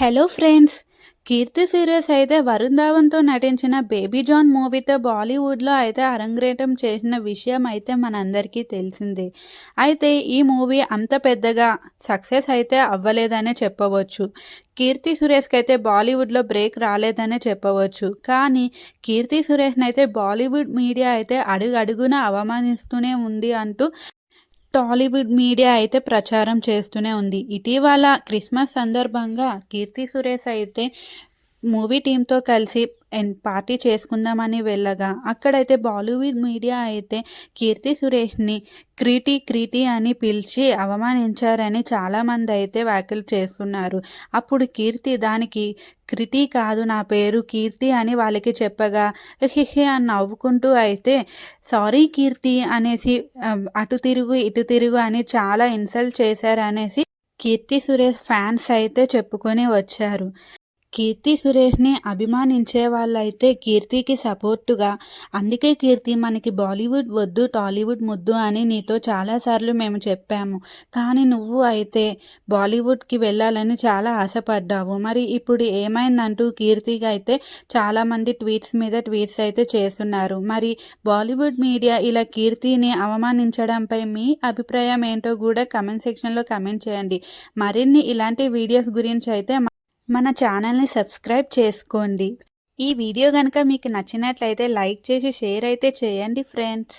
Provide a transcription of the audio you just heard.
Hello friends కీర్తి serious అయితే వరుణ్ ధావన్తో నటించిన baby John మూవీతో బాలీవుడ్లో అయితే అరంగేటం చేసిన విషయం అయితే మనందరికీ తెలిసిందే. అయితే ఈ మూవీ అంత పెద్దగా సక్సెస్ అయితే అవ్వలేదనే చెప్పవచ్చు. కీర్తి సురేష్కి అయితే బాలీవుడ్లో బ్రేక్ రాలేదనే చెప్పవచ్చు. కానీ కీర్తి సురేష్ని అయితే బాలీవుడ్ మీడియా అయితే అడుగు అడుగున అవమానిస్తూనే ఉంది అంటూ టాలీవుడ్ మీడియా అయితే ప్రచారం చేస్తూనే ఉంది. ఇటీవల క్రిస్మస్ సందర్భంగా కీర్తి సురేష్ అయితే మూవీ టీంతో కలిసి ఎన్ పార్టీ చేసుకుందామని వెళ్ళగా అక్కడైతే బాలీవుడ్ మీడియా అయితే కీర్తి సురేష్ని క్రీటి క్రీటి అని పిలిచి అవమానించారని చాలామంది అయితే వ్యాఖ్యలు చేస్తున్నారు. అప్పుడు కీర్తి దానికి క్రిటీ కాదు నా పేరు కీర్తి అని వాళ్ళకి చెప్పగా హిహి అని నవ్వుకుంటూ అయితే సారీ కీర్తి అనేసి అటు తిరుగు ఇటు తిరుగు అని చాలా ఇన్సల్ట్ చేశారు అనేసి కీర్తి సురేష్ ఫ్యాన్స్ అయితే చెప్పుకొని వచ్చారు. కీర్తి సురేష్ని అభిమానించే వాళ్ళైతే కీర్తికి సపోర్టుగా. అందుకే కీర్తి మనకి బాలీవుడ్ వద్దు టాలీవుడ్ ముద్దు అని నీతో చాలాసార్లు మేము చెప్పాము. కానీ నువ్వు అయితే బాలీవుడ్కి వెళ్ళాలని చాలా ఆశపడ్డావు. మరి ఇప్పుడు ఏమైందంటూ కీర్తికి అయితే చాలామంది ట్వీట్స్ మీద ట్వీట్స్ అయితే చేస్తున్నారు. మరి బాలీవుడ్ మీడియా ఇలా కీర్తిని అవమానించడంపై మీ అభిప్రాయం ఏంటో కూడా కమెంట్ సెక్షన్లో కమెంట్ చేయండి. మరిన్ని ఇలాంటి వీడియోస్ గురించి అయితే మన ఛానల్ని సబ్స్క్రైబ్ చేసుకోండి. ఈ వీడియో కనుక మీకు నచ్చినట్లయితే లైక్ చేసి షేర్ అయితే చేయండి ఫ్రెండ్స్.